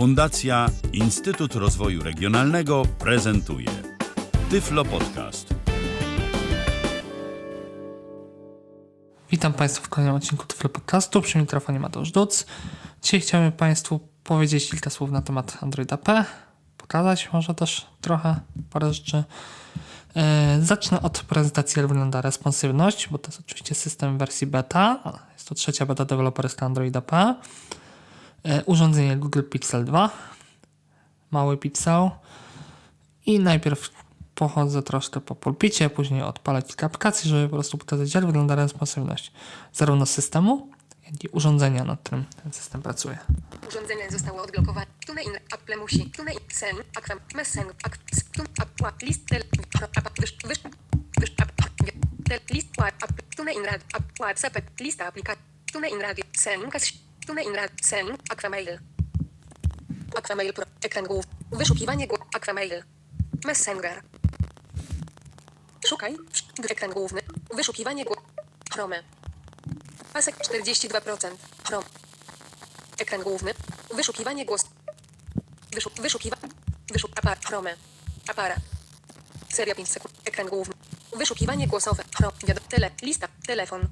Fundacja Instytut Rozwoju Regionalnego prezentuje Tyflo Podcast. Witam Państwa w kolejnym odcinku Tyflo Podcastu. Przy mikrofonie Mateusz Duc. Dzisiaj chciałbym Państwu powiedzieć kilka słów na temat Androida P. Pokazać może też trochę parę rzeczy. E, Zacznę od prezentacji, jak wygląda responsywność, bo to jest oczywiście system wersji beta. Jest to trzecia beta deweloperska Androida P. E, Urządzenie Google Pixel 2. Mały pixel. I najpierw pochodzę troszkę po pulpicie, później odpalę kilka aplikacji, żeby po prostu pokazać, jak wygląda responsywność zarówno systemu, jak i urządzenia, nad którym ten system pracuje. Urządzenie zostało odblokowane. TuneIn, Apple musi. TuneIn, Sen, Aquam, Messenger, Ak, Tun, Aqua, List, Tel, wyż, App, Tel, List, App, TuneIn, Rad, App, WhatsApp, lista aplikacji. TuneIn, Radio, Sen, Kas, TuneIn, Sen, Aquamail. Aquamail Pro, ekran głów, wyszukiwanie głów, Aquamail. Messenger. Szukaj, ekran główny, wyszukiwanie głów, Chrome. Pasek 42%, Chrome. Ekran główny. Wyszukiwanie głos. Wyszuk, wyszukiwa. Wyszuk, aparat, chrome. Aparat. Seria 5 sekund. Ekran główny. Wyszukiwanie głosowe. Chrom, wiado, tele, lista, telefon.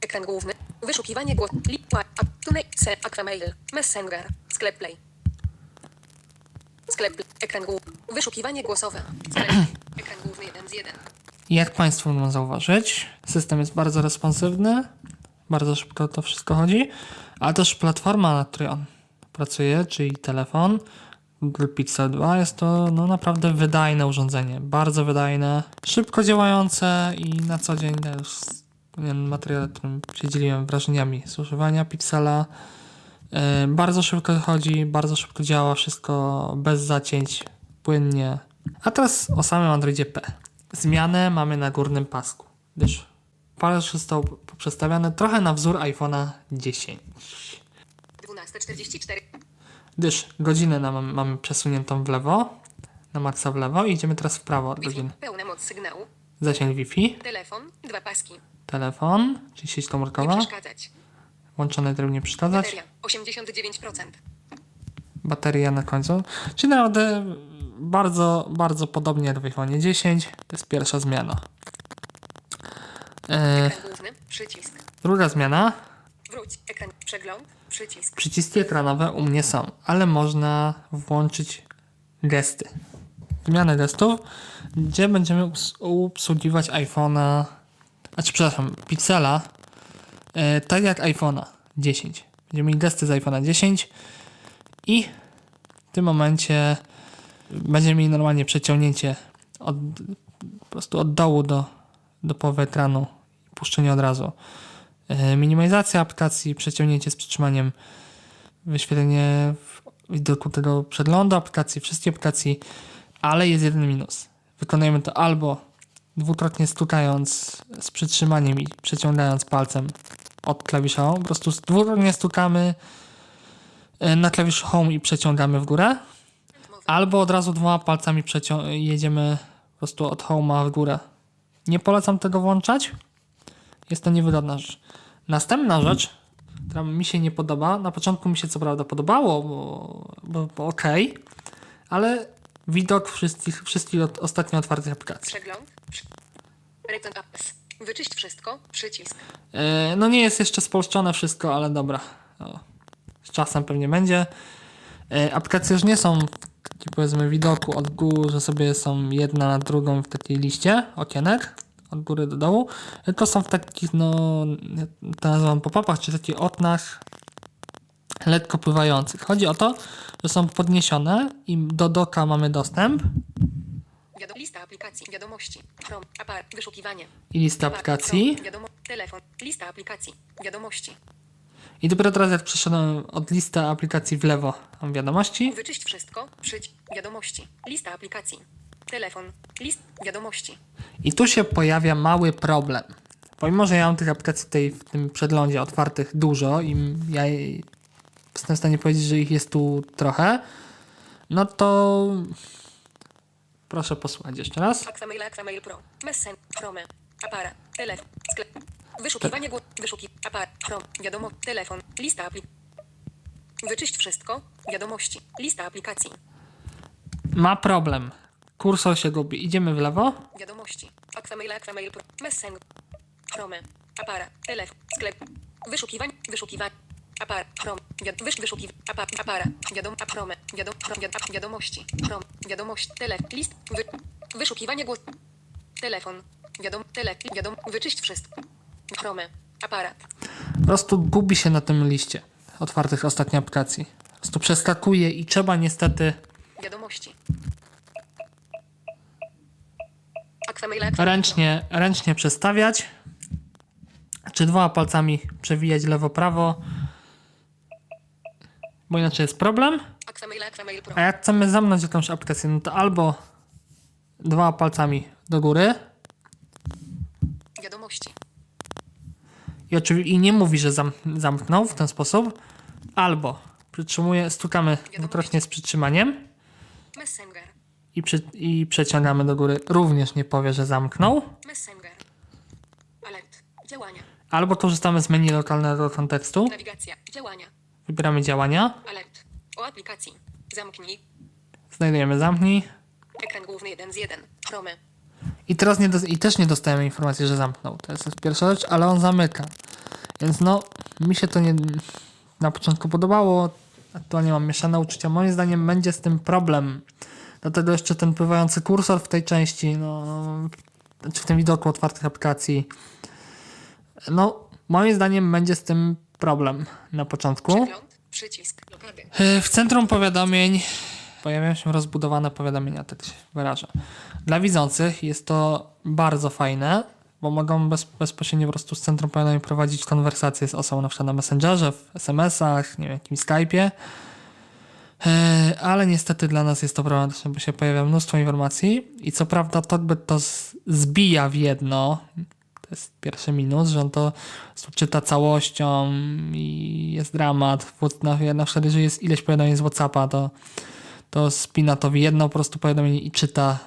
Ekran główny. Wyszukiwanie głos. Lipa, tune, se, aquamail. Messenger. Sklep play. Sklep, ekran główny. Wyszukiwanie głosowe. Sklep, ekran główny 1 z 1. I Jak Państwo mogą zauważyć, system jest bardzo responsywny, bardzo szybko to wszystko chodzi, ale też platforma, na której on pracuje, czyli telefon Google Pixel 2, jest to no, naprawdę wydajne urządzenie, bardzo wydajne, szybko działające i na co dzień to ten materiał, którym się dzieliłem wrażeniami z używania Pixela. Yy, bardzo szybko chodzi, bardzo szybko działa, wszystko bez zacięć, płynnie. A teraz o samym Androidzie P. Zmianę mamy na górnym pasku, gdyż parę rzeczy zostało przestawione trochę na wzór iPhone'a 10. 12.44. Gdyż godzinę nam, mamy przesuniętą w lewo, na maksa w lewo i idziemy teraz w prawo od godziny. Pełna moc sygnału. Zasięg Wi-Fi, Telefon. Dwa paski. telefon, czyli sieć Nie komórkowa, przeszkadzać. włączony tryb nie przeszkadzać, Bateria 89%. bateria na końcu. Czyli naprawdę bardzo, bardzo podobnie jak w iPhone 10. To jest pierwsza zmiana. E, Ekran główny. Przycisk. druga zmiana. Wróć. Ekran. Przegląd. Przycisk. Przyciski ekranowe u mnie są, ale można włączyć gesty. Wymianę gestów, gdzie będziemy obs- obsługiwać iPhone'a, znaczy przepraszam, Pixela, e, tak jak iPhone'a 10. Będziemy mieli gesty z iPhone'a 10 i w tym momencie będziemy mieli normalnie przeciągnięcie od, po prostu od dołu do, do połowy ekranu puszczenie od razu. E, Minimalizacja aplikacji, przeciągnięcie z przytrzymaniem, wyświetlenie w widoku tego przeglądu aplikacji, wszystkich aplikacji, ale jest jeden minus. Wykonujemy to albo dwukrotnie stukając z przytrzymaniem i przeciągając palcem od klawisza Home, po prostu dwukrotnie stukamy e, na klawisz Home i przeciągamy w górę, albo od razu dwoma palcami jedziemy po prostu od Home'a w górę. Nie polecam tego włączać, jest to niewygodna rzecz. Następna rzecz, która mi się nie podoba, na początku mi się co prawda podobało, bo, bo, bo okej, ale widok wszystkich, wszystkich ostatnio otwartych aplikacji. Przegląd. Wyczyść wszystko. Przycisk. E, no nie jest jeszcze spolszczone wszystko, ale dobra. O, z czasem pewnie będzie. E, aplikacje już nie są w powiedzmy widoku od góry, że sobie są jedna na drugą w takiej liście okienek od góry do dołu, tylko są w takich, no, to nazywam pop-upach, czy takich oknach lekko pływających. Chodzi o to, że są podniesione i do doka mamy dostęp Wiado... Lista aplikacji. Wiadomości. Chrome. Aparat. Wyszukiwanie. i Aparat, aplikacji. Wiadomo... Telefon. Lista aplikacji. Wiadomości. I dopiero teraz jak przeszedłem od listy aplikacji w lewo, mam wiadomości. Wyczyść wszystko. Przyć. Wiadomości. Lista aplikacji. Telefon. List. Wiadomości. I tu się pojawia mały problem. Pomimo, że ja mam tych aplikacji tutaj w tym przeglądzie otwartych dużo i ja jestem w stanie powiedzieć, że ich jest tu trochę, no to proszę posłuchać jeszcze raz. Wyszukiwanie głos. Wyszuki. Wiadomo. Telefon. Lista apli. Wyczyść wszystko. Wiadomości. Lista aplikacji. Ma problem. Kursor się gubi. Idziemy w lewo. Wiadomości. Messenger. Chrome. Aparat. Telefon. Sklep. Wyszukiwań. Wyszukiwań. Aparat. Chrome. Wiad- wysz, wyszukiw. Apa, aparat. Wiadom. a- Chrome. Wiadom. Chrome. Wiad, a- wiadomości. Wiadomość. Telefon. List. Wy, wyszukiwanie głos. Telefon. Tele. Wyczyść wszystko. Chrome. Aparat. Po prostu gubi się na tym liście otwartych ostatnio aplikacji. Po prostu przeskakuje i trzeba niestety Wiadomości. Ręcznie, ręcznie przestawiać. Czy dwoma palcami przewijać lewo-prawo. Bo inaczej jest problem. A jak chcemy zamknąć jakąś aplikację, no to albo dwoma palcami do góry Wiadomości. i oczywiście i nie mówi, że zam, zamknął w ten sposób, albo przytrzymuje, stukamy dwukrotnie z przytrzymaniem Messenger. i, przy, i przeciągamy do góry. Również nie powie, że zamknął. Messenger. Alert. Działania. Albo korzystamy z menu lokalnego kontekstu, Nawigacja. Działania. Wybieramy działania, Alert. O aplikacji. Zamknij. znajdujemy zamknij Ekran główny 1 z 1. Chrome. i teraz nie i też nie dostajemy informacji, że zamknął. To jest pierwsza rzecz, ale on zamyka. Więc no, mi się to nie na początku podobało, aktualnie mam mieszane uczucia. Moim zdaniem będzie z tym problem. Dlatego jeszcze ten pływający kursor w tej części, no, czy w tym widoku otwartych aplikacji, no, moim zdaniem będzie z tym problem na początku. Przegląd. Przycisk. Blokady. E, W centrum powiadomień pojawiają się rozbudowane powiadomienia, tak się wyrażę. Dla widzących jest to bardzo fajne, bo mogą bez, bezpośrednio po prostu z centrum powiadomień prowadzić konwersacje z osobą na przykład na Messengerze, w SMS-ach, nie wiem, jakimś Skype'ie. E, Ale niestety dla nas jest to problematyczne, bo się pojawia mnóstwo informacji i co prawda to z- zbija w jedno, to jest pierwszy minus, że on to czyta całością i jest dramat. Na, na przykład jeżeli jest ileś powiadomień z Whatsappa, to, to spina to w jedno po prostu powiadomienie i czyta.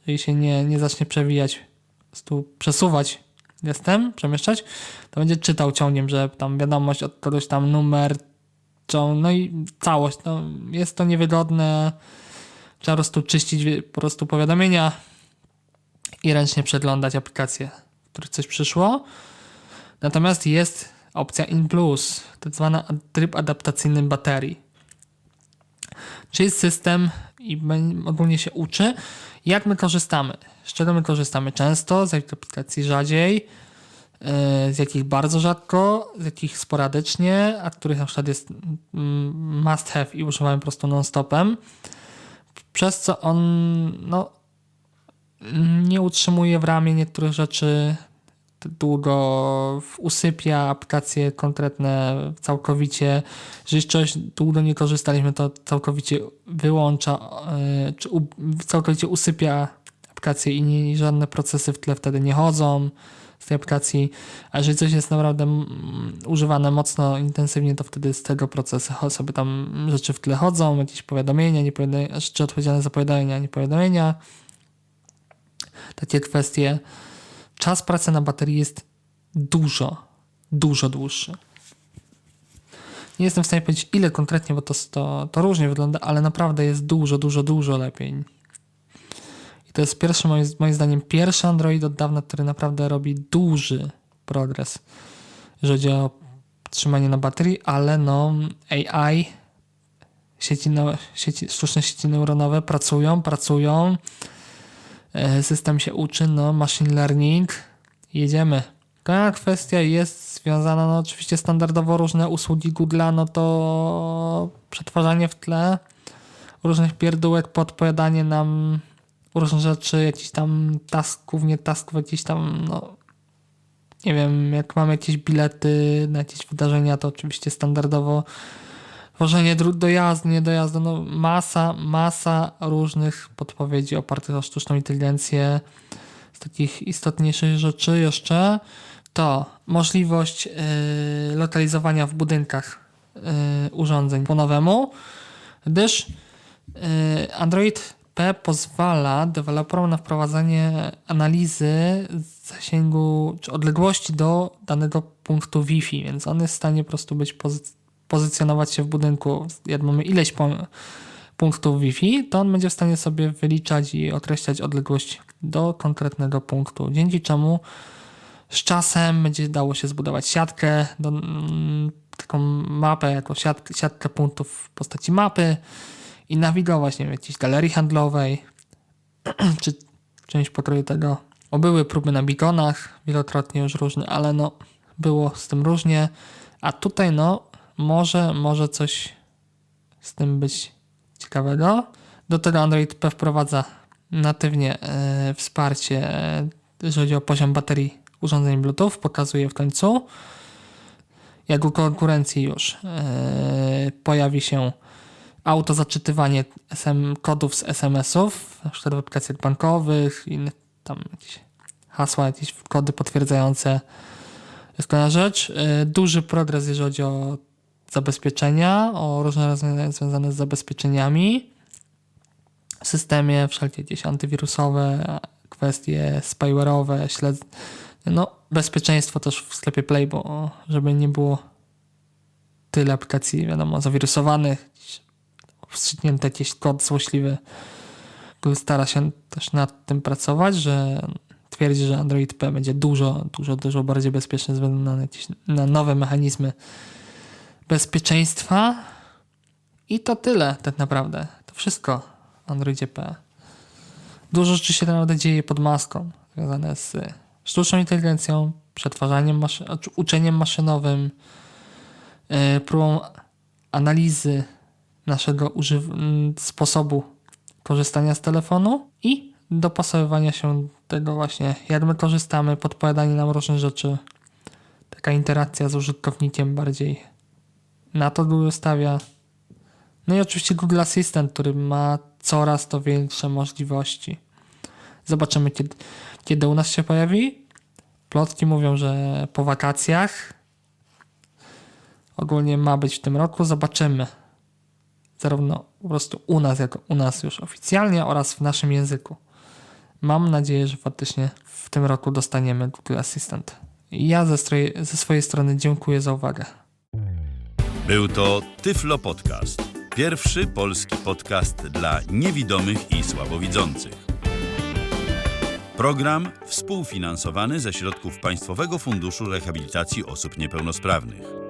Jeżeli się nie, nie zacznie przewijać, po prostu przesuwać gestem, przemieszczać, to będzie czytał ciągiem, że tam wiadomość od kogoś tam numer, no i całość. No, jest to niewygodne. Trzeba po prostu czyścić po prostu powiadomienia i ręcznie przeglądać aplikacje, w których coś przyszło. Natomiast jest opcja In Plus, tak zwana tryb adaptacyjny baterii. Czyli system i ogólnie się uczy, jak my korzystamy. Z czego my korzystamy często, z jakich aplikacji rzadziej, yy, z jakich bardzo rzadko, z jakich sporadycznie, a których na przykład jest mm, must have i używamy po prostu non-stopem. Przez co on no, nie utrzymuje w ramie niektórych rzeczy długo usypia aplikacje konkretne całkowicie. Jeżeli czegoś długo nie korzystaliśmy, to całkowicie wyłącza, yy, czy całkowicie usypia aplikację i, nie, żadne procesy w tle wtedy nie chodzą z tej aplikacji. A jeżeli coś jest naprawdę mm, używane mocno intensywnie, to wtedy z tego procesu sobie tam rzeczy w tle chodzą, jakieś powiadomienia, nie powiadomienia, rzeczy odpowiedzialne za powiadomienia, nie powiadomienia. Takie kwestie czas pracy na baterii jest dużo, dużo dłuższy. Nie jestem w stanie powiedzieć ile konkretnie, bo to, to, to różnie wygląda, ale naprawdę jest dużo, dużo, dużo lepiej. I to jest pierwszy, moim, moim zdaniem, pierwszy Android od dawna, który naprawdę robi duży progres, jeżeli chodzi o trzymanie na baterii, ale no AI, sieci, neu- sieci, sztuczne sieci neuronowe pracują, pracują, system się uczy, no machine learning, jedziemy. Kolejna kwestia jest związana, no oczywiście standardowo różne usługi Google'a, no to przetwarzanie w tle różnych pierdółek, podpowiadanie nam różnych rzeczy, jakichś tam tasków, nie tasków, jakichś tam, no nie wiem, jak mamy jakieś bilety na jakieś wydarzenia, to oczywiście standardowo tworzenie dróg dojazdu, nie dojazdu, no masa, masa różnych podpowiedzi opartych o sztuczną inteligencję. Z takich istotniejszych rzeczy jeszcze to możliwość yy, lokalizowania w budynkach yy, urządzeń po nowemu, gdyż yy, Android P pozwala deweloperom na wprowadzenie analizy zasięgu czy odległości do danego punktu Wi-Fi, więc on jest w stanie po prostu być pozy- pozycjonować się w budynku, jak mamy ileś punktów Wi-Fi, to on będzie w stanie sobie wyliczać i określać odległość do konkretnego punktu, dzięki czemu z czasem będzie dało się zbudować siatkę, do, mm, taką mapę, jako siatkę, siatkę punktów w postaci mapy i nawigować, nie wiem, jakiejś galerii handlowej, czy część pokroju tego. O, były próby na bigonach, wielokrotnie już różne, ale no, było z tym różnie. A tutaj, no, może, może coś z tym być ciekawego. Do tego Android P wprowadza natywnie e, wsparcie, e, jeżeli chodzi o poziom baterii urządzeń Bluetooth, pokazuje w końcu. Jak u konkurencji już e, pojawi się autozaczytywanie SM, kodów z SMS-ów, na przykład w aplikacjach bankowych, innych tam jakieś hasła, jakieś kody potwierdzające. Jest kolejna rzecz. E, Duży progres, jeżeli chodzi o zabezpieczenia, o różne rozwiązania związane z zabezpieczeniami. W systemie, wszelkie jakieś antywirusowe, kwestie spyware'owe, śledz... No, bezpieczeństwo też w sklepie Play, bo żeby nie było tyle aplikacji, wiadomo, zawirusowanych, wstrzyknięty jakiś kod złośliwy, który stara się też nad tym pracować, że twierdzi, że Android P będzie dużo, dużo, dużo bardziej bezpieczny ze względu na, jakieś, na nowe mechanizmy bezpieczeństwa. I to tyle tak naprawdę. To wszystko w Androidzie P. Dużo rzeczy się naprawdę dzieje pod maską, związane z sztuczną inteligencją, przetwarzaniem, maszy- znaczy uczeniem maszynowym, yy, próbą analizy naszego sposobu korzystania z telefonu i dopasowywania się tego właśnie, jak my korzystamy, podpowiadanie nam różnych rzeczy. Taka interakcja z użytkownikiem bardziej na to Google stawia. No i oczywiście Google Assistant, który ma coraz to większe możliwości. Zobaczymy, kiedy, kiedy u nas się pojawi. Plotki mówią, że po wakacjach. Ogólnie ma być w tym roku. Zobaczymy. Zarówno po prostu u nas, jako u nas już oficjalnie oraz w naszym języku. Mam nadzieję, że faktycznie w tym roku dostaniemy Google Assistant. Ja ze, ze swojej strony dziękuję za uwagę. Był to Tyflo Podcast. Pierwszy polski podcast dla niewidomych i słabowidzących. Program współfinansowany ze środków Państwowego Funduszu Rehabilitacji Osób Niepełnosprawnych.